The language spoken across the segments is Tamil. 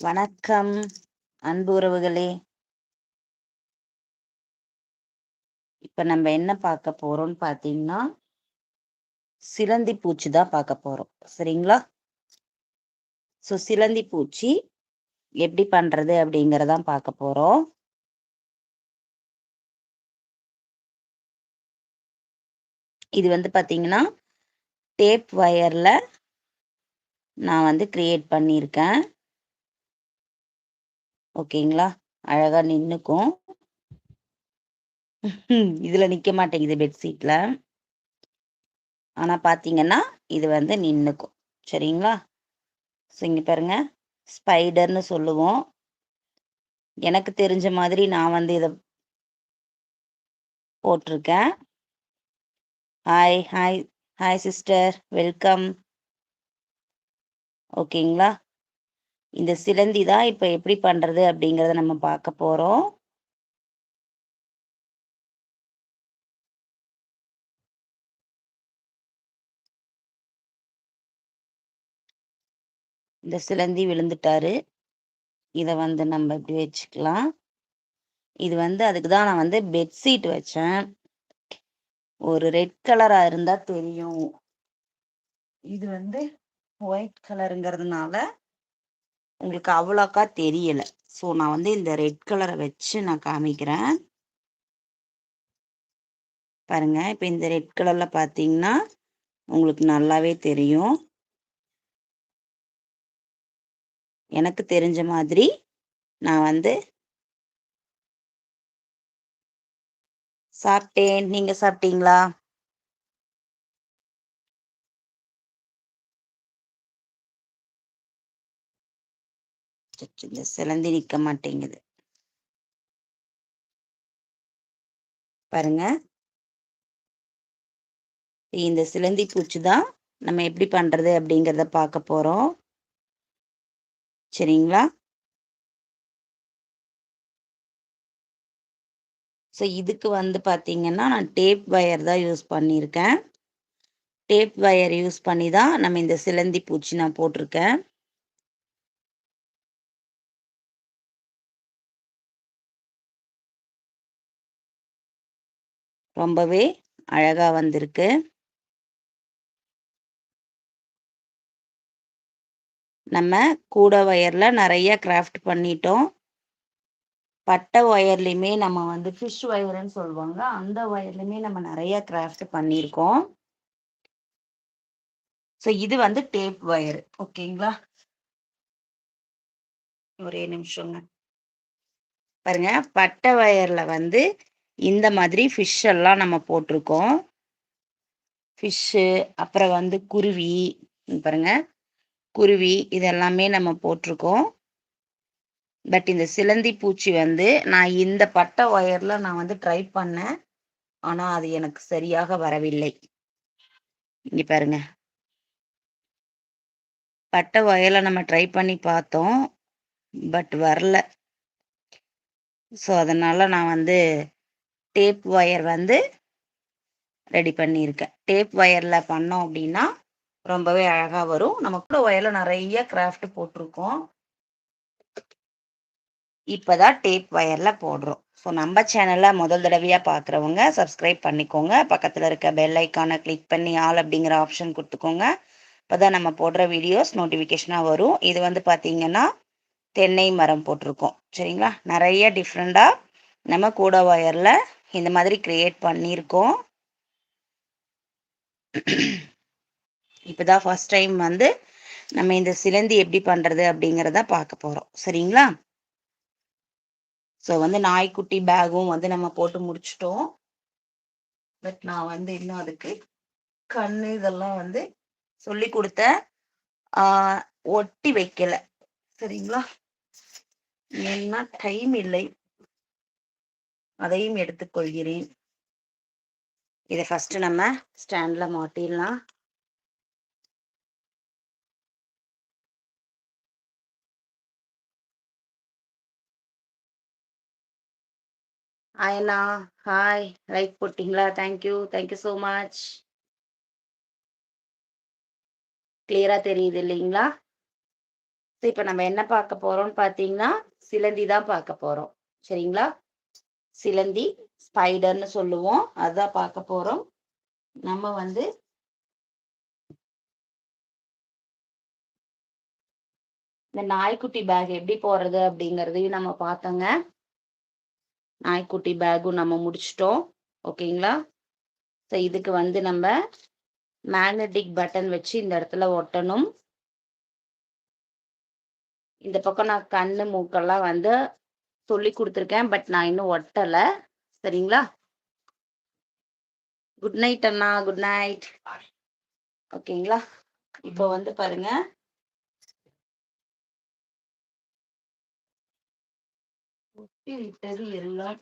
வணக்கம் அன்பு உறவுகளே. இப்ப நம்ம என்ன பார்க்க போறோம்னு பாத்தீங்கன்னா சிலந்தி பூச்சி தான் பார்க்க போறோம். சரிங்களா? ஸோ சிலந்தி பூச்சி எப்படி பண்றது அப்படிங்கறதான் பார்க்க போறோம். இது வந்து பாத்தீங்கன்னா டேப் ஒயரில் நான் வந்து க்ரியேட் பண்ணியிருக்கேன். ஓகேங்களா? அழகாக நின்றுக்கும் இதில் நிற்க மாட்டேங்குது பெட்ஷீட்டில் ஆனால் பார்த்தீங்கன்னா இது வந்து நின்றுக்கும் சரிங்களா? ஸோ இங்க பாருங்க. ஸ்பைடர்னு சொல்லுவோம். எனக்கு தெரிஞ்ச மாதிரி நான் வந்து இதை போட்டிருக்கேன். Hi hi hi sister welcome ஓகேங்களா இந்த சிலந்தி தான் இப்போ எப்படி பண்ணுறது அப்படிங்கிறத நம்ம பார்க்க போகிறோம் இந்த சிலந்தி விழுந்துட்டாரு. இதை வந்து நம்ம இப்படி வச்சுக்கலாம். இது வந்து அதுக்கு தான் நான் வந்து பெட்ஷீட் வச்சேன். ஒரு ரெட் கலரா இருந்தா தெரியும். இது வந்து ஒயிட் கலருங்கிறதுனால உங்களுக்கு அவ்வளோக்கா தெரியல. ஸோ நான் வந்து இந்த ரெட் கலரை வச்சு நான் காமிக்கிறேன். பாருங்க இப்போ இந்த ரெட் கலர்ல பார்த்தீங்கன்னா உங்களுக்கு நல்லாவே தெரியும். எனக்கு தெரிஞ்ச மாதிரி நான் வந்து சாப்பிட்டேன். நீங்க சாப்பிட்டீங்களா? இந்த சிலந்தி நிக்க மாட்டேங்குது. பாருங்க. இந்த சிலந்தி பூச்சி தான் நம்ம எப்படி பண்றது அப்படிங்கிறத பார்க்க போறோம். சரிங்களா? ஸோ இதுக்கு வந்து பார்த்தீங்கன்னா நான் டேப் வயர் தான் யூஸ் பண்ணியிருக்கேன் டேப் வயர் யூஸ் பண்ணி தான் நம்ம இந்த சிலந்தி பூச்சி நான் போட்டிருக்கேன். ரொம்பவே அழகாக வந்திருக்கு. நம்ம கூட வயரில் நிறைய கிராஃப்ட் பண்ணிட்டோம். பட்டை ஒயர்லையுமே நம்ம வந்து ஃபிஷ் ஒயர்னு சொல்லுவாங்க. அந்த ஒயர்லையுமே நம்ம நிறைய கிராஃப்ட் பண்ணியிருக்கோம். ஸோ இது வந்து டேப் ஒயர் ஓகேங்களா ஒரே நிமிஷங்க. பாருங்க பட்டை ஒயர்ல வந்து இந்த மாதிரி ஃபிஷ் எல்லாம் நம்ம போட்டிருக்கோம். ஃபிஷ்ஷு அப்புறம் வந்து குருவி பாருங்க. குருவி இதெல்லாமே நம்ம போட்டிருக்கோம். பட் இந்த சிலந்தி பூச்சி வந்து நான் இந்த பட்டை ஒயர்ல நான் வந்து ட்ரை பண்ணேன். ஆனா அது எனக்கு சரியாக வரவில்லை. இங்க பாருங்க. பட்டை ஒயர்ல நம்ம ட்ரை பண்ணி பார்த்தோம். பட் வரல. ஸோ அதனால நான் வந்து டேப் ஒயர் வந்து ரெடி பண்ணியிருக்கேன். டேப் ஒயர்ல பண்ணோம் அப்படின்னா ரொம்பவே அழகாக வரும். நம்ம கூட ஒயரில் நிறைய கிராஃப்ட் போட்டிருக்கோம். இப்போதான் டேப் வயரில் போடுறோம். ஸோ நம்ம சேனலில் முதல் தடவையாக பார்க்குறவங்க சப்ஸ்கிரைப் பண்ணிக்கோங்க. பக்கத்தில் இருக்க பெல் ஐக்கானை கிளிக் பண்ணி ஆல் அப்படிங்கிற ஆப்ஷன் கொடுத்துக்கோங்க. இப்போ தான் நம்ம போடுற வீடியோஸ் நோட்டிஃபிகேஷனாக வரும். இது வந்து பார்த்திங்கன்னா தென்னை மரம் போட்டிருக்கோம். சரிங்களா? நிறைய டிஃப்ரெண்ட்டாக நம்ம கூட ஒயரில் இந்த மாதிரி கிரியேட் பண்ணியிருக்கோம். இப்போ தான் ஃபர்ஸ்ட் டைம் வந்து நம்ம இந்த சிலந்தி எப்படி பண்ணுறது அப்படிங்கிறத பார்க்க போகிறோம் சரிங்களா? ஸோ வந்து நாய்க்குட்டி பேகும் வந்து நம்ம போட்டு முடிச்சிட்டோம். பட் நான் வந்து இன்னும் அதுக்கு கண்ணு இதெல்லாம் வந்து சொல்லி கொடுத்தேன். ஒட்டி வைக்கல. சரிங்களா? ஏன்னா டைம் இல்லை. அதையும் எடுத்துக்கொள்கிறேன் இதை ஃபர்ஸ்ட் நம்ம ஸ்டாண்ட்ல மாட்டிடலாம். ஹாய்ண்ணா ஹாய் லைக் போட்டிங்களா thank you thank you so much கிளியரா தெரியுது இல்லைங்களா? இப்போ நம்ம என்ன பார்க்க போறோம்னு பார்த்தீங்கன்னா சிலந்தி தான் பார்க்க போறோம். சரிங்களா? சிலந்தி ஸ்பைடர்னு சொல்லுவோம். அதான் பார்க்க போறோம். நம்ம வந்து இந்த நாய்க்குட்டி பேக் எப்படி போறது அப்படிங்கிறதையும் நம்ம பார்த்தோங்க. நாய்க்குட்டி பேக்கும் நம்ம முடிச்சிட்டோம். ஓகேங்களா? ஸோ இதுக்கு வந்து நம்ம மேக்னெட்டிக் பட்டன் வச்சு இந்த இடத்துல ஒட்டணும். இந்த பக்கம் நான் கண்ணு மூக்கெல்லாம் வந்து சொல்லி கொடுத்துருக்கேன் பட் நான் இன்னும் ஒட்டலை. சரிங்களா? குட் நைட் அண்ணா. குட் நைட் ஓகேங்களா? இப்போ வந்து பாருங்க. ஒட்டி விட்டது எல்லாம்.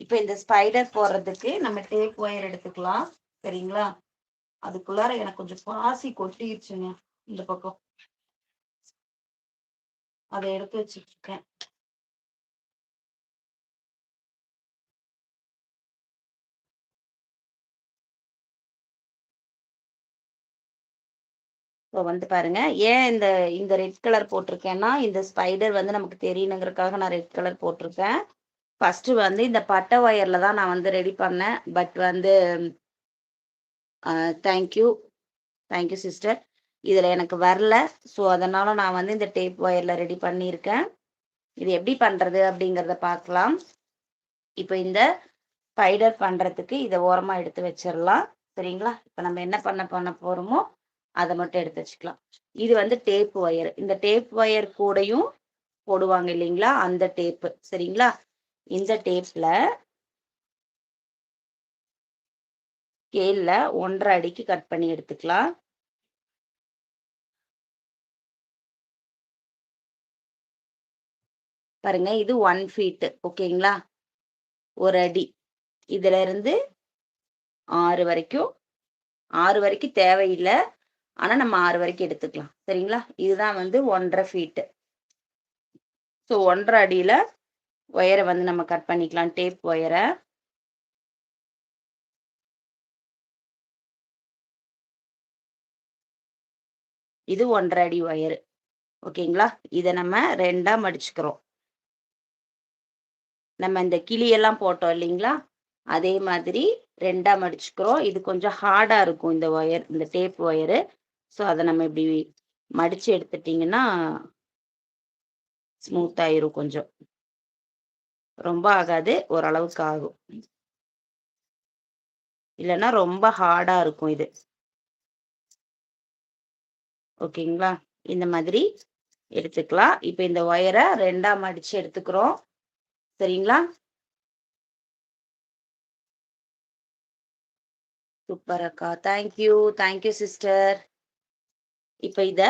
இப்போ இந்த ஸ்பைடர் போடுறதுக்கு நம்ம டேப் ஒயர் எடுத்துக்கலாம் சரிங்களா? அதுக்குள்ளார எனக்கு கொஞ்சம் பாசி கொட்டிடுச்சுங்க இந்த பக்கம். அதை எடுத்து வச்சுருக்கேன் ஸோ வந்து பாருங்க ஏன் இந்த இந்த ரெட் கலர் போட்டிருக்கேன்னா இந்த ஸ்பைடர் வந்து நமக்கு தெரியணுங்கிறதுக்காக நான் ரெட் கலர் போட்டிருக்கேன். ஃபர்ஸ்ட் வந்து இந்த பட்டை ஒயர்ல தான் நான் வந்து ரெடி பண்ணேன். பட் வந்து தேங்க்யூ தேங்க்யூ சிஸ்டர் இதில் எனக்கு வரல. ஸோ அதனால நான் வந்து இந்த டேப் ஒயரில் ரெடி பண்ணியிருக்கேன். இது எப்படி பண்ணுறது அப்படிங்கிறத பார்க்கலாம். இப்போ இந்த ஸ்பைடர் பண்ணுறதுக்கு இதை ஓரமாக எடுத்து வச்சிடலாம். சரிங்களா? இப்போ நம்ம என்ன பண்ண பண்ண போகிறோமோ அதை மட்டும் எடுத்து வச்சுக்கலாம். இது வந்து டேப் ஒயர் இந்த டேப் ஒயர் கூடையும் போடுவாங்க இல்லைங்களா? அந்த டேப்பு சரிங்களா? இந்த டேப்பில் ஸ்கேல்ல ஒன்றரை அடிக்கு கட் பண்ணி எடுத்துக்கலாம். பாருங்க இது ஒன் ஃபீட் ஓகேங்களா? ஒரு அடி. இதுல இருந்து ஆறு வரைக்கும். ஆறு வரைக்கும் தேவையில்லை. ஆனா நம்ம ஆறு வரைக்கும் எடுத்துக்கலாம். சரிங்களா? இதுதான் வந்து ஒன்றரை ஃபீட்டு ஸோ ஒன்றரை அடியில் ஒயரை வந்து நம்ம கட் பண்ணிக்கலாம். டேப் ஒயரை இது ஒன்றரை அடி ஒயரு ஓகேங்களா? இதை நம்ம ரெண்டாக மடிச்சுக்கிறோம். நம்ம இந்த கிளியெல்லாம் போட்டோம் இல்லைங்களா? அதே மாதிரி ரெண்டாக மடிச்சுக்கிறோம். இது கொஞ்சம் ஹார்டாக இருக்கும் இந்த ஒயர் இந்த டேப் ஒயரு ஸோ அதை நம்ம இப்படி மடித்து எடுத்துட்டிங்கன்னா ஸ்மூத் ஆயிரும் கொஞ்சம். ரொம்ப ஆகாது ஓரளவுக்கு ஆகும். இல்லைன்னா ரொம்ப ஹார்டாக இருக்கும் இது. ஓகேங்களா? இந்த மாதிரி எடுத்துக்கலாம். இப்போ இந்த ஒயரை ரெண்டா மடிச்சு எடுத்துக்கிறோம். சரிங்களா? சூப்பர் அக்கா. தேங்க்யூ தேங்க்யூ சிஸ்டர் இப்போ இத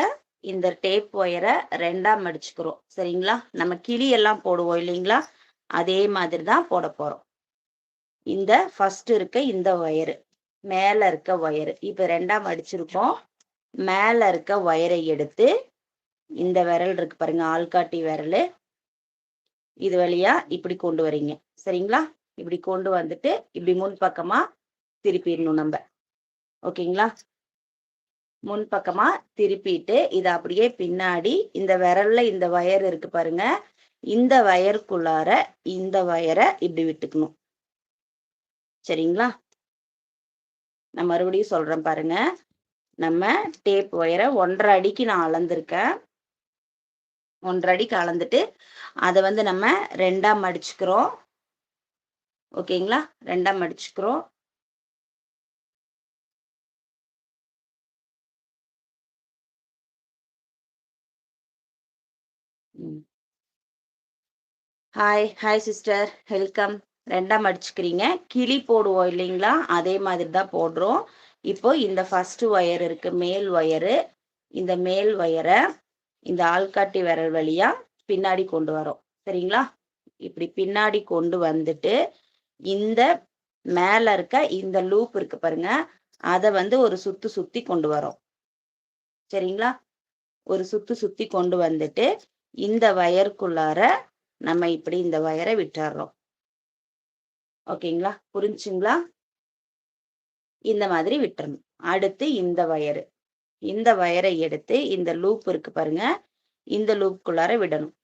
இந்த டேப் ஒயரை ரெண்டா மடிச்சுக்கிறோம் சரிங்களா? நம்ம கிளி எல்லாம் போடுவோம் இல்லைங்களா? அதே மாதிரி தான் போட போறோம். இந்த ஃபர்ஸ்ட் இருக்க இந்த ஒயரு மேல இருக்க ஒயரு. இப்ப ரெண்டா மடிச்சிருக்கோம் மேல இருக்க ஒயரை எடுத்து இந்த விரல் இருக்கு பாருங்க ஆள்காட்டி விரல். இது வழியா இப்படி கொண்டு வரீங்க. சரிங்களா? இப்படி கொண்டு வந்துட்டு இப்படி முன் பக்கமா திருப்பிடணும் நம்ம. ஓகேங்களா? முன் பக்கமா திருப்பிட்டு இதை அப்படியே பின்னாடி இந்த விரல்ல இந்த வயர் இருக்கு பாருங்க இந்த வயருக்குள்ளார இந்த வயரை இப்படி விட்டுக்கணும். சரிங்களா? நான் மறுபடியும் சொல்றேன் பாருங்க. நம்ம டேப் ஒயரை ஒன்றரை அடிக்கு நான் அளந்திருக்கேன். ஒன்றரை அடிக்கு அளந்துட்டு அதை வந்து நம்ம ரெண்டா மடிச்சுக்கிறோம் ஓகேங்களா? ரெண்டா மடிச்சுக்கிறோம் ஹாய் ஹாய் சிஸ்டர் வெல்கம் ரெண்டா மடிச்சுக்கிறீங்க கிளி போடுவோம் இல்லைங்களா? அதே மாதிரி தான் போடுறோம். இப்போ இந்த ஃபர்ஸ்ட் ஒயர் இருக்கு மேல் ஒயரு இந்த மேல் ஒயரை இந்த ஆள்காட்டி விரல் வழியா பின்னாடி கொண்டு வரோம். சரிங்களா? இப்படி பின்னாடி கொண்டு வந்துட்டு இந்த மேல இருக்க இந்த லூப் இருக்கு பாருங்க. அதை வந்து ஒரு சுத்து சுத்தி கொண்டு வரோம். சரிங்களா? ஒரு சுத்து சுத்தி கொண்டு வந்துட்டு இந்த வயருக்குள்ளார நம்ம இப்படி இந்த வயரை விட்டுறோம். ஓகேங்களா? புரிஞ்சுங்களா? இந்த மாதிரி விட்டுறணும். அடுத்து இந்த வயரு இந்த வயரை எடுத்து இந்த லூப் இருக்கு பாருங்க. இந்த லூப்குள்ளார விடணும்.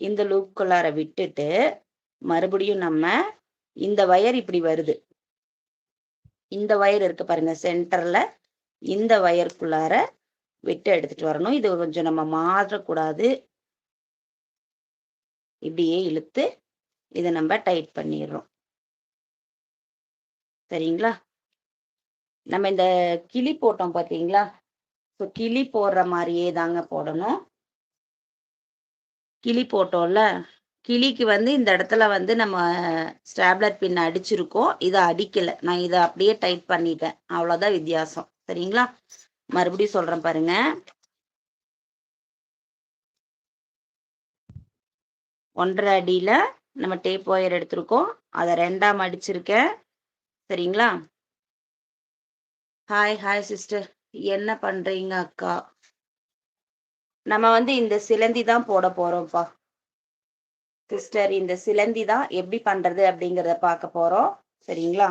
இந்த லூப்குள்ளார விட்டுட்டு மறுபடியும் நம்ம இந்த வயர் இப்படி வருது. இந்த வயர் இருக்கு பாருங்க சென்டர்ல இந்த வயர்க்குள்ளார விட்டு எடுத்துட்டு வரணும். இது கொஞ்சம் நம்ம மாறக்கூடாது இப்படியே இழுத்து இதை நம்ம டைட் பண்ணிடுறோம். சரிங்களா? நம்ம இந்த கிளி போட்டோம் பார்த்தீங்களா ஸோ கிளி போடுற மாதிரியே தாங்க போடணும். கிளி போட்டோம்ல? கிளிக்கு வந்து இந்த இடத்துல வந்து நம்ம ஸ்டாப்லர் பின் அடிச்சிருக்கோம். இதை அடிக்கலை. நான் இதை அப்படியே டைட் பண்ணிட்டேன். அவ்வளோதான் வித்தியாசம். சரிங்களா? மறுபடியும் சொல்கிறேன் பாருங்க. ஒன்றரை அடியில் நம்ம டேப் ஒயர் எடுத்திருக்கோம். அதை ரெண்டாம் அடிச்சிருக்கேன். சரிங்களா? ஹாய் ஹாய் சிஸ்டர் என்ன பண்றீங்க அக்கா? நம்ம வந்து இந்த சிலந்தி தான் போட போறோம்ப்பா. சிஸ்டர் இந்த சிலந்தி தான் எப்படி பண்றது அப்படிங்கிறத பார்க்க போறோம். சரிங்களா?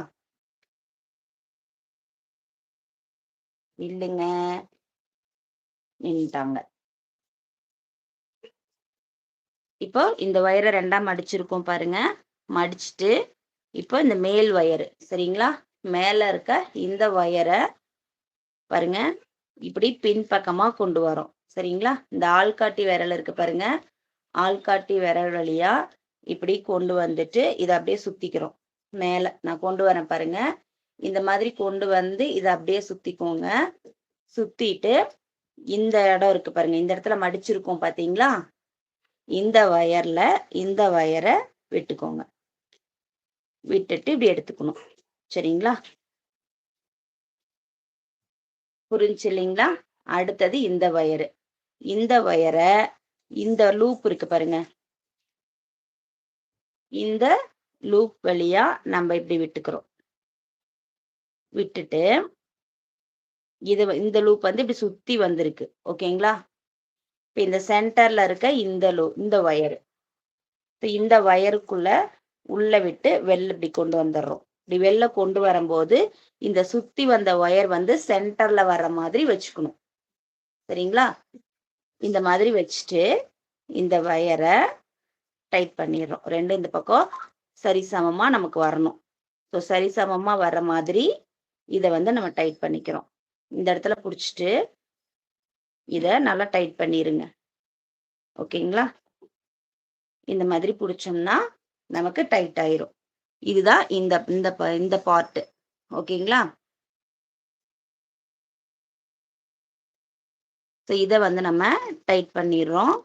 இல்லைங்க. நின்ட்டாங்க. இப்போ இந்த வயரை ரெண்டா மடிச்சிருக்கோம் பாருங்க. மடிச்சுட்டு இப்போ இந்த மேல் வயரு சரிங்களா? மேல இருக்க இந்த ஒயரை பாருங்க இப்படி பின்பக்கமா கொண்டு வரோம் சரிங்களா? இந்த ஆள்காட்டி விரல் இருக்கு பாருங்க ஆள்காட்டி விரல் வழியா இப்படி கொண்டு வந்துட்டு இதை அப்படியே சுத்திக்கிறோம். மேல நான் கொண்டு வரேன் பாருங்க இந்த மாதிரி கொண்டு வந்து இதை அப்படியே சுத்திக்கோங்க. சுத்திட்டு இந்த இடம் இருக்கு பாருங்க இந்த இடத்துல மடிச்சிருக்கோம் பாத்தீங்களா? இந்த வயர்ல இந்த வயரை விட்டுக்கோங்க. விட்டுட்டு இப்படி எடுத்துக்கணும். சரிங்களா? புரிஞ்சு இல்லைங்களா? அடுத்தது இந்த வயரு இந்த வயரை இந்த லூப் இருக்கு பாருங்க. இந்த லூப் வழியா நம்ம இப்படி விட்டுக்கிறோம். விட்டுட்டு இது இந்த லூப் வந்து இப்படி சுத்தி வந்திருக்கு. ஓகேங்களா? இப்ப இந்த சென்டர்ல இருக்க இந்த லூ இந்த வயரு இந்த வயருக்குள்ள உள்ள விட்டு வெளில இப்படி கொண்டு வந்துடுறோம். இப்படி வெளில கொண்டு வரும்போது இந்த சுத்தி வந்த ஒயர் வந்து சென்டர்ல வர்ற மாதிரி வச்சுக்கணும். சரிங்களா? இந்த மாதிரி வச்சுட்டு இந்த ஒயரை டைட் பண்ணிடுறோம். ரெண்டு இந்த பக்கம் சரிசமமா நமக்கு வரணும். ஸோ சரிசமமா வர்ற மாதிரி இதை வந்து நம்ம டைட் பண்ணிக்கிறோம். இந்த இடத்துல பிடிச்சிட்டு இதை நல்லா டைட் பண்ணிடுங்க ஓகேங்களா? இந்த மாதிரி பிடிச்சோம்னா நமக்கு டைட் ஆயிரும். இதுதான் இந்த இந்த இந்த பார்ட்டு ஓகேங்களா ஸோ இதை வந்து நம்ம டைட் பண்ணிடுறோம்.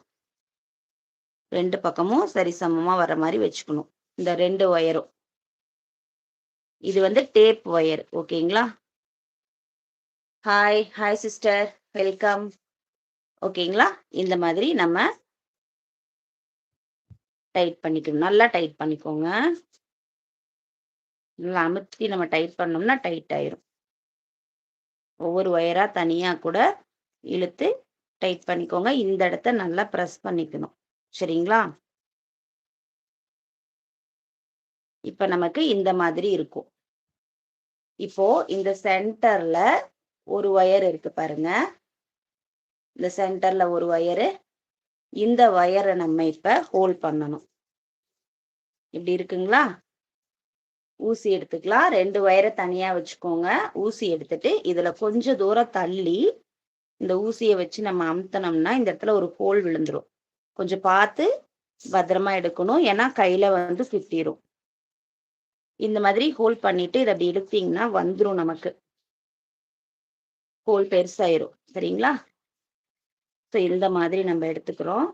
ரெண்டு பக்கமும் சரிசமமா வர மாதிரி வச்சுக்கணும். இந்த ரெண்டு ஒயரும் இது வந்து டேப் ஒயர் ஓகேங்களா ஹாய் ஹாய் சிஸ்டர் வெல்கம் ஓகேங்களா இந்த மாதிரி நம்ம டைட் பண்ணிக்கணும். நல்லா டைட் பண்ணிக்கோங்க. நல்லா அமுத்தி நம்ம டைட் பண்ணோம்னா டைட் ஆயிரும். ஒவ்வொரு ஒயரா தனியா கூட இழுத்து டைட் பண்ணிக்கோங்க. இந்த இடத்த நல்லா ப்ரெஸ் பண்ணிக்கணும். சரிங்களா? இப்ப நமக்கு இந்த மாதிரி இருக்கும். இப்போ இந்த சென்டர்ல ஒரு ஒயர் இருக்கு பாருங்க. இந்த சென்டர்ல ஒரு ஒயரு இந்த ஒயரை நம்ம இப்ப ஹோல்ட் பண்ணணும். இப்படி இருக்குங்களா? ஊசி எடுத்துக்கலாம். ரெண்டு ஒயரை தனியா வச்சுக்கோங்க. ஊசி எடுத்துட்டு இதுல கொஞ்ச தூரம் தள்ளி இந்த ஊசியை வச்சு நம்ம அமுத்தனோம்னா இந்த இடத்துல ஒரு ஹோல் விழுந்துரும். கொஞ்சம் பார்த்து பத்திரமா எடுக்கணும். ஏன்னா கையில வந்து சுத்திரும். இந்த மாதிரி ஹோல் பண்ணிட்டு இதை அப்படி எடுத்தீங்கன்னா வந்துடும் நமக்கு. ஹோல் பெருசாயிரும். சரிங்களா? ஸோ இந்த மாதிரி நம்ம எடுத்துக்கிறோம்.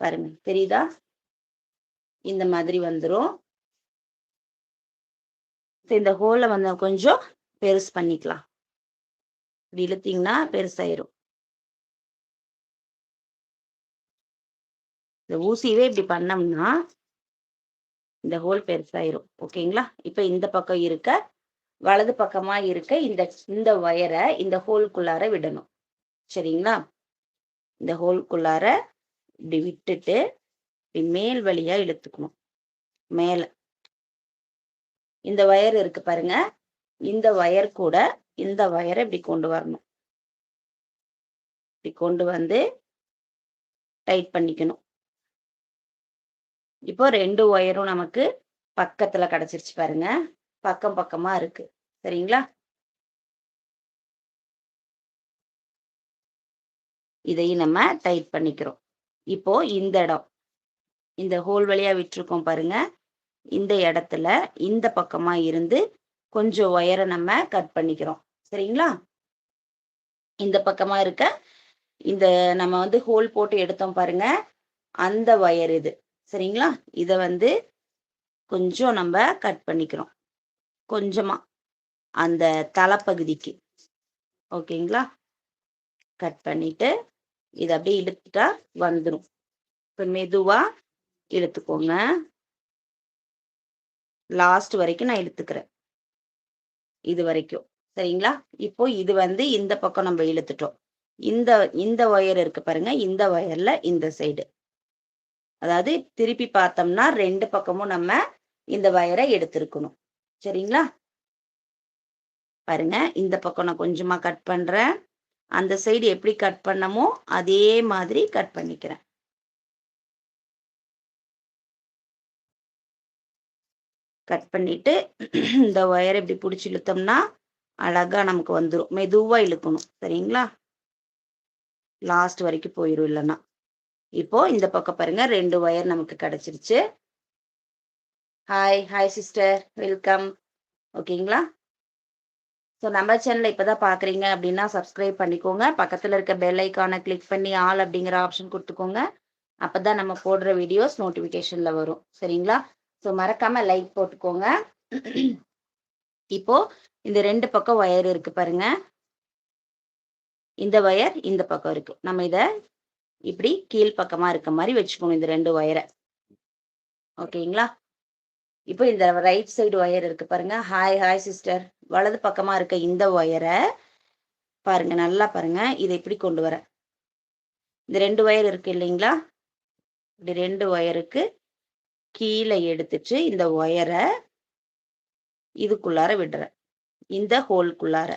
பாருங்க தெரியுதா? இந்த மாதிரி வந்துரும். இந்த ஹோலை வந்து கொஞ்சம் பெருசு பண்ணிக்கலாம். இப்படி இழுத்தீங்கன்னா பெருசாயிரும். இந்த ஊசியவே இப்படி பண்ணோம்னா இந்த ஹோல் பெருசாயிரும். ஓகேங்களா இப்போ இந்த பக்கம் இருக்க வலது பக்கமா இருக்க இந்த இந்த ஒயரை இந்த ஹோல்குள்ளார விடணும். சரிங்களா? இந்த ஹோல்குள்ளார இப்படி விட்டுட்டு இப்படி மேல் வழியா இழுத்துக்கணும். மேல. இந்த ஒயர் இருக்கு பாருங்க. இந்த ஒயர் கூட இந்த ஒயரை இப்படி கொண்டு வரணும். இப்படி கொண்டு வந்து டைட் பண்ணிக்கணும். இப்போ ரெண்டு ஒயரும் நமக்கு பக்கத்துல கிடைச்சிருச்சு பாருங்க. பக்கம் பக்கமா இருக்கு. சரிங்களா? இதையும் நம்ம டைட் பண்ணிக்கிறோம். இப்போ இந்த இடம் இந்த ஹோல் வழியா விட்டுருக்கோம் பாருங்க. இந்த இடத்துல இந்த பக்கமா இருந்து கொஞ்சம் ஒயரை நம்ம கட் பண்ணிக்கிறோம். சரிங்களா? இந்த பக்கமா இருக்க இந்த நம்ம வந்து ஹோல் போட்டு எடுத்தோம் பாருங்க. அந்த ஒயர் இது. சரிங்களா? இதை வந்து கொஞ்சம் நம்ம கட் பண்ணிக்கிறோம். கொஞ்சமா அந்த தலைப்பகுதிக்கு. ஓகேங்களா? கட் பண்ணிட்டு இதை அப்படியே இழுத்துட்டா வந்துடும் இப்போ மெதுவா இழுத்துக்கோங்க. லாஸ்ட் வரைக்கும் நான் இழுத்துக்கிறேன். இது வரைக்கும். சரிங்களா? இப்போ இது வந்து இந்த பக்கம் நம்ம இழுத்துட்டோம். இந்த இந்த ஒயர் இருக்கு பாருங்க. இந்த ஒயர்ல இந்த சைடு அதாவது திருப்பி பார்த்தோம்னா ரெண்டு பக்கமும் நம்ம இந்த ஒயரை எடுத்திருக்கணும். சரிங்களா? பாருங்க இந்த பக்கம் நான் கொஞ்சமா கட் பண்றேன். அந்த சைடு எப்படி கட் பண்ணமோ அதே மாதிரி கட் பண்ணிக்கிறேன். கட் பண்ணிட்டு இந்த ஒயரை இப்படி பிடிச்சி இழுத்தோம்னா அழகா நமக்கு வந்துடும் மெதுவா இழுக்கணும். சரிங்களா? லாஸ்ட் வரைக்கும் போயிடும் இல்லைன்னா. இப்போ இந்த பக்கம் பாருங்க ரெண்டு ஒயர் நமக்கு கிடைச்சிருச்சு. ஹாய் ஹாய் சிஸ்டர் வெல்கம் ஓகேங்களா ஸோ நம்ம சேனலை இப்போதான் பார்க்குறீங்க அப்படின்னா சப்ஸ்கிரைப் பண்ணிக்கோங்க. பக்கத்தில் இருக்க பெல் ஐக்கானை கிளிக் பண்ணி ஆல் அப்படிங்கிற ஆப்ஷன் கொடுத்துக்கோங்க. அப்போ தான் நம்ம போடுற வீடியோஸ் நோட்டிஃபிகேஷனில் வரும். சரிங்களா? ஸோ மறக்காமல் லைக் போட்டுக்கோங்க. இப்போ இந்த ரெண்டு பக்கம் ஒயர் இருக்கு பாருங்க. இந்த ஒயர் இந்த பக்கம் இருக்கு. நம்ம இதை இப்படி கீழ் பக்கமாக இருக்க மாதிரி வச்சுக்கணும் இந்த ரெண்டு ஒயரை ஓகேங்களா இப்போ இந்த ரைட் சைடு ஒயர் இருக்கு பாருங்க. ஹாய் ஹாய் சிஸ்டர் வலது பக்கமா இருக்க இந்த ஒயரை பாருங்க நல்லா பாருங்க. இதை இப்படி கொண்டு வர? இந்த ரெண்டு ஒயர் இருக்கு இல்லைங்களா? இப்படி ரெண்டு ஒயருக்கு கீழே எடுத்துட்டு இந்த ஒயரை இதுக்குள்ளார விடுறேன் இந்த ஹோல்குள்ளார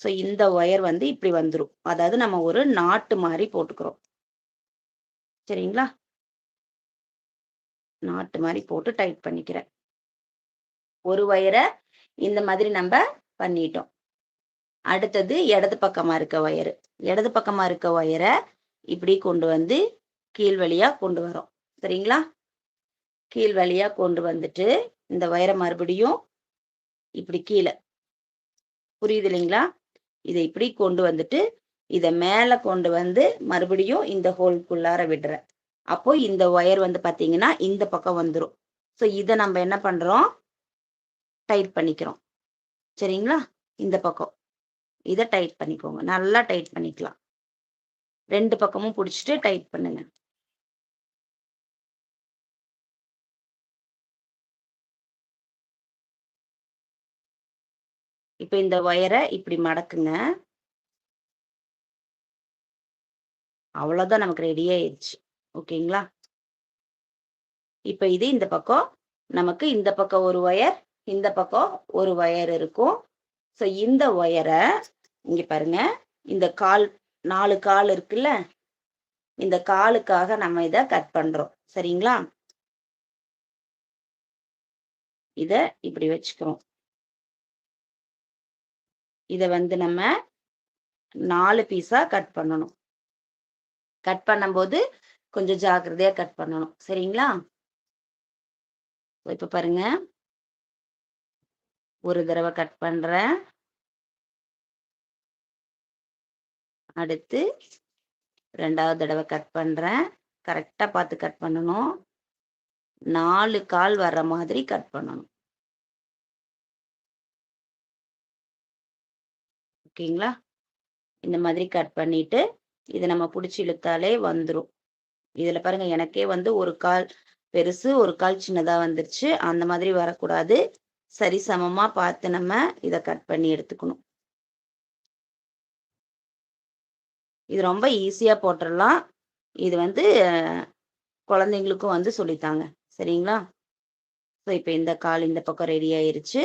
ஸோ இந்த ஒயர் வந்து இப்படி வந்துடும் அதாவது நம்ம ஒரு நாட்டு மாதிரி போட்டுக்கிறோம். சரிங்களா? நாட்டு மாதிரி போட்டு டைட் பண்ணிக்கிறேன். ஒரு ஒயரை இந்த மாதிரி நம்ம பண்ணிட்டோம். அடுத்தது இடது பக்கமா இருக்க ஒயரு இடது பக்கமா இருக்க ஒயரை இப்படி கொண்டு வந்து கீழ் வழியா கொண்டு வரோம் சரிங்களா? கீழ் வழியா கொண்டு வந்துட்டு இந்த ஒயரை மறுபடியும் இப்படி கீழே. புரியுது இல்லைங்களா? இதை இப்படி கொண்டு வந்துட்டு இதை மேலே கொண்டு வந்து மறுபடியும் இந்த ஹோல்குள்ளார விடுறேன். அப்போ இந்த ஒயர் வந்து பாத்தீங்கன்னா இந்த பக்கம் வந்துடும் ஸோ இதை நம்ம என்ன பண்றோம்? டைட் பண்ணிக்கிறோம். சரிங்களா? இந்த பக்கம். இதை டைட் பண்ணிக்கோங்க. நல்லா டைட் பண்ணிக்கலாம். ரெண்டு பக்கமும் பிடிச்சிட்டு டைட் பண்ணுங்க. இப்போ இந்த ஒயரை இப்படி மடக்குங்க. அவ்வளோதான் நமக்கு ரெடி ஆயிடுச்சு. ஓகேங்களா? இப்போ இது இந்த பக்கம். நமக்கு இந்த பக்கம் ஒரு ஒயர் இந்த பக்கம் ஒரு ஒயர் இருக்கும். ஸோ இந்த ஒயரை இங்க பாருங்க. இந்த கால் நாலு கால் இருக்குல்ல? இந்த காலுக்காக நம்ம இதை கட் பண்றோம். சரிங்களா? இத இப்படி வச்சுக்கிறோம். இத வந்து நம்ம நாலு பீஸா கட் பண்ணணும். கட் பண்ணும்போது கொஞ்சம் ஜாக்கிரதையா கட் பண்ணணும். சரிங்களா? இப்ப பாருங்க. ஒரு தடவை கட் பண்றேன். அடுத்து ரெண்டாவது தடவை கட் பண்றேன். கரெக்டா பார்த்து கட் பண்ணணும். நாலு கால் வர்ற மாதிரி கட் பண்ணணும். ஓகேங்களா? இந்த மாதிரி கட் பண்ணிட்டு இதை நம்ம பிடிச்சி இழுத்தாலே வந்துடும் இதுல பாருங்க எனக்கே வந்து ஒரு கால் பெருசு ஒரு கால் சின்னதா வந்துருச்சு. அந்த மாதிரி வரக்கூடாது. சரி சமமா பார்த்து நம்ம இதை கட் பண்ணி எடுத்துக்கணும். இது ரொம்ப ஈஸியா போட்டுடலாம் இது வந்து குழந்தைங்களுக்கும் வந்து சொல்லித்தாங்க. சரிங்களா? ஸோ இப்போ இந்த கால் இந்த பக்கம் ரெடி ஆயிருச்சு.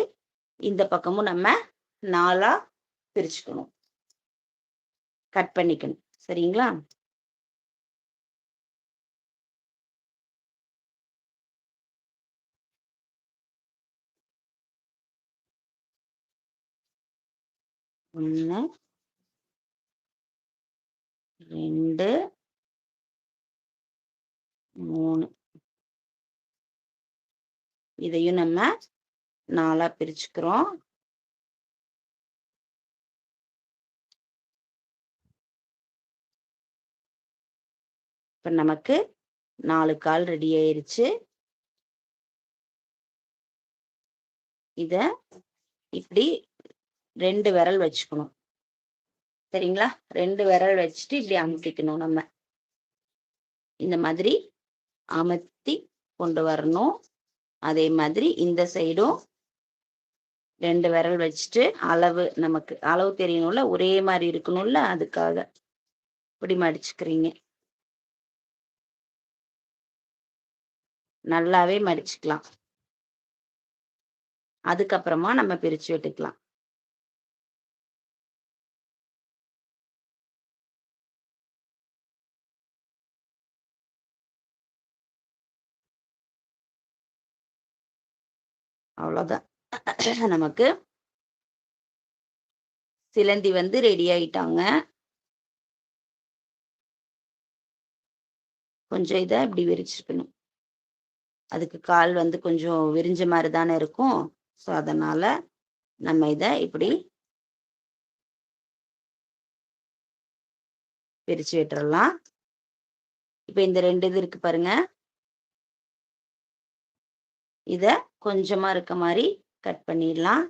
இந்த பக்கமும் நம்ம நாலா பிரிச்சுக்கணும். கட் பண்ணிக்கணும். சரிங்களா? ஒன்று ரெண்டு மூணு. இதையும் நம்ம நாலா பிரிச்சுக்கிறோம். இப்ப நமக்கு நாலு கால் ரெடி ஆயிருச்சு. இத இப்படி ரெண்டு விரல் வச்சுக்கணும். சரிங்களா? ரெண்டு விரல் வச்சுட்டு இப்படி அமுத்திக்கணும் நம்ம. இந்த மாதிரி அமர்த்தி கொண்டு வரணும். அதே மாதிரி இந்த சைடும் ரெண்டு விரல் வச்சுட்டு அளவு நமக்கு அளவு தெரியணும்ல? ஒரே மாதிரி இருக்கணும்ல? அதுக்காக. இப்படி மடிச்சுக்கிறீங்க. நல்லாவே மடிச்சுக்கலாம். அதுக்கப்புறமா நம்ம பிரிச்சு விட்டுக்கலாம். அவ்வளோதான் நமக்கு சிலந்தி வந்து ரெடி ஆயிட்டாங்க. கொஞ்சம் இதை இப்படி விரிச்சிருக்கணும். அதுக்கு கால் வந்து கொஞ்சம் விரிஞ்ச மாதிரி தானே இருக்கும். ஸோ அதனால நம்ம இதை இப்படி பிரிச்சு விட்டுறலாம். இப்போ இந்த ரெண்டு இது இருக்கு பாருங்க. இதை கொஞ்சமா இருக்க மாதிரி கட் பண்ணிடலாம்.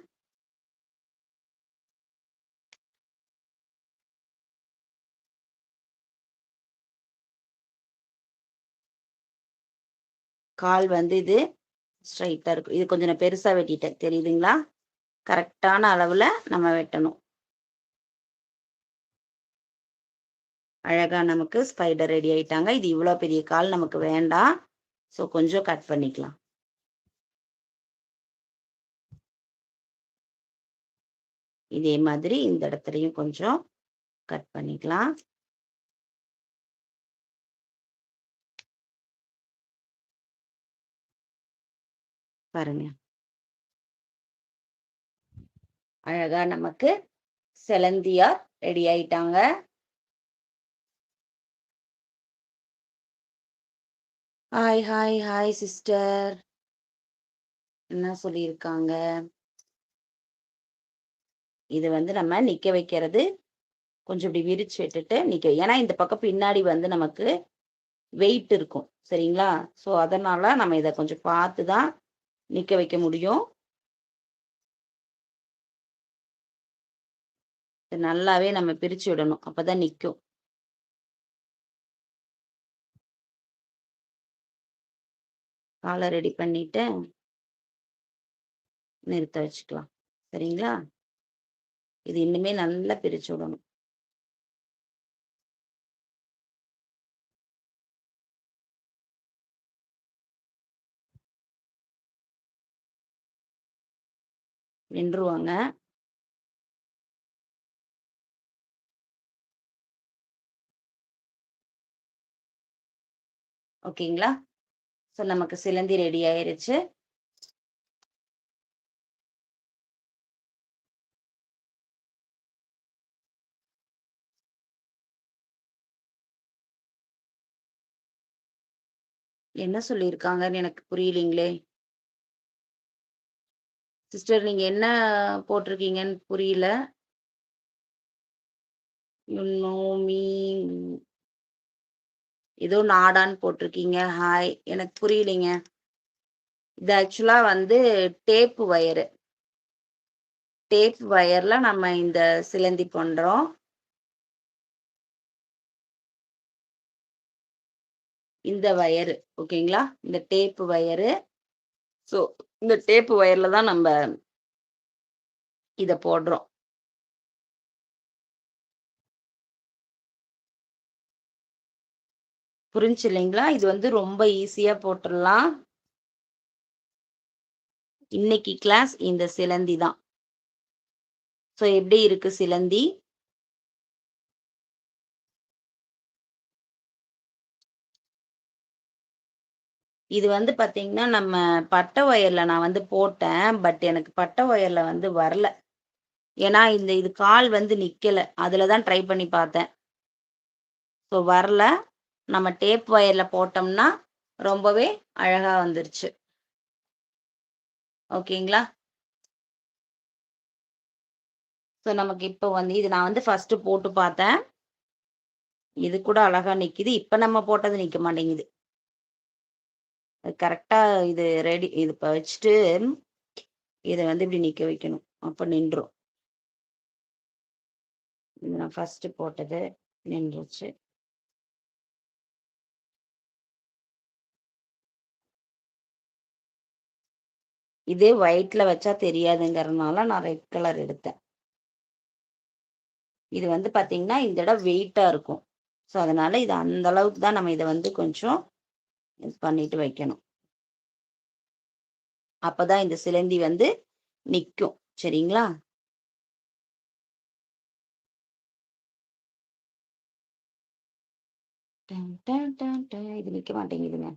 கால் வந்து இது ஸ்ட்ரைட்டா இருக்கும். இது கொஞ்சம் நான் பெருசா வெட்டிட்டேன். தெரியுதுங்களா? கரெக்டான அளவுல நம்ம வெட்டணும். அழகா நமக்கு ஸ்பைடர் ரெடி ஆயிட்டாங்க. இது இவ்வளோ பெரிய கால் நமக்கு வேண்டாம். ஸோ கொஞ்சம் கட் பண்ணிக்கலாம். இதே மாதிரி இந்த இடத்துலையும் கொஞ்சம் கட் பண்ணிக்கலாம். பாருங்க. அழகா நமக்கு செலந்தியா ரெடி ஆயிட்டாங்க. ஹாய் ஹாய் ஹாய் சிஸ்டர் என்ன சொல்லியிருக்காங்க? இது வந்து நம்ம நிக்க வைக்கிறது. கொஞ்சம் இப்படி விரிச்சு விட்டுட்டு நிக்க ஏன்னா இந்த பக்கம் பின்னாடி வந்து நமக்கு வெயிட் இருக்கும். சரிங்களா? ஸோ அதனால நம்ம இதை கொஞ்சம் பார்த்து தான் நிக்க வைக்க முடியும். நல்லாவே நம்ம பிரிச்சு விடணும். அப்பதான் நிக்கும். காலை ரெடி பண்ணிட்டு நிறுத்த வச்சுக்கலாம். சரிங்களா? இது இன்னுமே நல்லா பிரிச்சு விடணும். நின்றுவாங்க. ஓகேங்களா? ஸோ நமக்கு சிலந்தி ரெடி ஆயிருச்சு. என்ன சொல்லியிருக்காங்கன்னு எனக்கு புரியலீங்களே. சிஸ்டர் நீங்க என்ன போட்டிருக்கீங்கன்னு புரியல. ஏதோ நாடான்னு போட்டிருக்கீங்க. ஹாய் எனக்கு புரியலைங்க. இது ஆக்சுவலா வந்து டேப் வயரு. டேப் வயர்ல நம்ம இந்த சிலந்தி பண்றோம். இந்த வயரு ஓகேங்களா இந்த டேப்பு வயரு ஸோ இந்த டேப்பு வயர்ல தான் நம்ம இதை போடுறோம். புரிஞ்சு இல்லைங்களா? இது வந்து ரொம்ப ஈஸியா போட்டுடலாம். இன்னைக்கு கிளாஸ் இந்த சிலந்தி தான். ஸோ எப்படி இருக்கு சிலந்தி? இது வந்து பாத்தீங்கன்னா நம்ம பட்டை ஒயர்ல நான் வந்து போட்டேன். பட் எனக்கு பட்டை ஒயர்ல வந்து வரல. ஏன்னா இந்த இது கால் வந்து நிக்கல. அதில் தான் ட்ரை பண்ணி பார்த்தேன். ஸோ வரல. நம்ம டேப் ஒயர்ல போட்டோம்னா ரொம்பவே அழகா வந்துருச்சு. ஓகேங்களா? ஸோ நமக்கு இப்போ வந்து இது நான் வந்து ஃபர்ஸ்ட் போட்டு பார்த்தேன். இது கூட அழகா நிக்குது. இப்ப நம்ம போட்டது நிக்க மாட்டேங்குது. கரெக்டா இது ரெடி இது இப்போ வச்சுட்டு இதை வந்து இப்படி நிக்க வைக்கணும். அப்ப நின்றும் இது நான் ஃபர்ஸ்ட் போட்டது நின்றுச்சு. இதே ஒயிட்ல வச்சா தெரியாதுங்கிறதுனால நான் ரெட் கலர் எடுத்தேன். இது வந்து பாத்தீங்கன்னா இந்த இடம் வெயிட்டா இருக்கும். ஸோ அதனால இது அந்த அளவுக்கு தான் நம்ம இதை வந்து கொஞ்சம் பண்ணிட்டு வைக்கணும். அப்பதான் இந்த சிலந்தி வந்து நிக்கும். சரிங்களா? இது நிக்க மாட்டேங்குதுங்க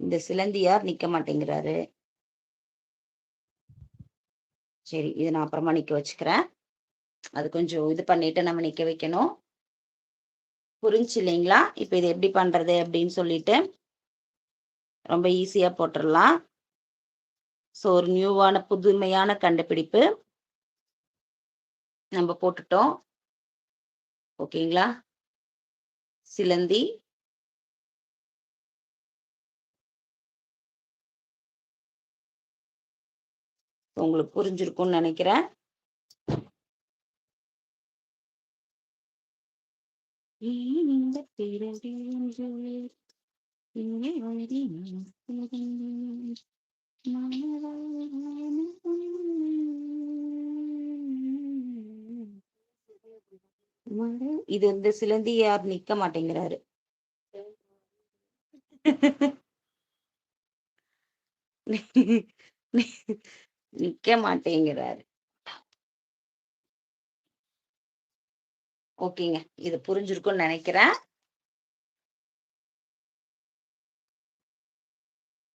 இந்த சிலந்தியார் நிக்க மாட்டேங்கிறாரு? சரி இது நான் அப்புறமா நிக்க வச்சுக்கிறேன். அது கொஞ்சம் இது பண்ணிட்டு நம்ம நிக்க வைக்கணும். புரிஞ்சு இல்லைங்களா? இப்போ இது எப்படி பண்ணுறது அப்படின்னு சொல்லிட்டு ரொம்ப ஈஸியாக போட்டுடலாம் ஸோ ஒரு நியூவான புதுமையான கண்டுபிடிப்பு நம்ம போட்டுட்டோம். ஓகேங்களா? சிலந்தி. உங்களுக்கு புரிஞ்சிருக்கும்னு நினைக்கிறேன். இந்த பிறவி இங்கே வழி இது இந்த சிலந்தி யார் நிக்க மாட்டேங்கிறாரு. நிக்க மாட்டேங்கிறாரு. ஓகேங்க இது புரிஞ்சிருக்கும்னு நினைக்கிறேன்.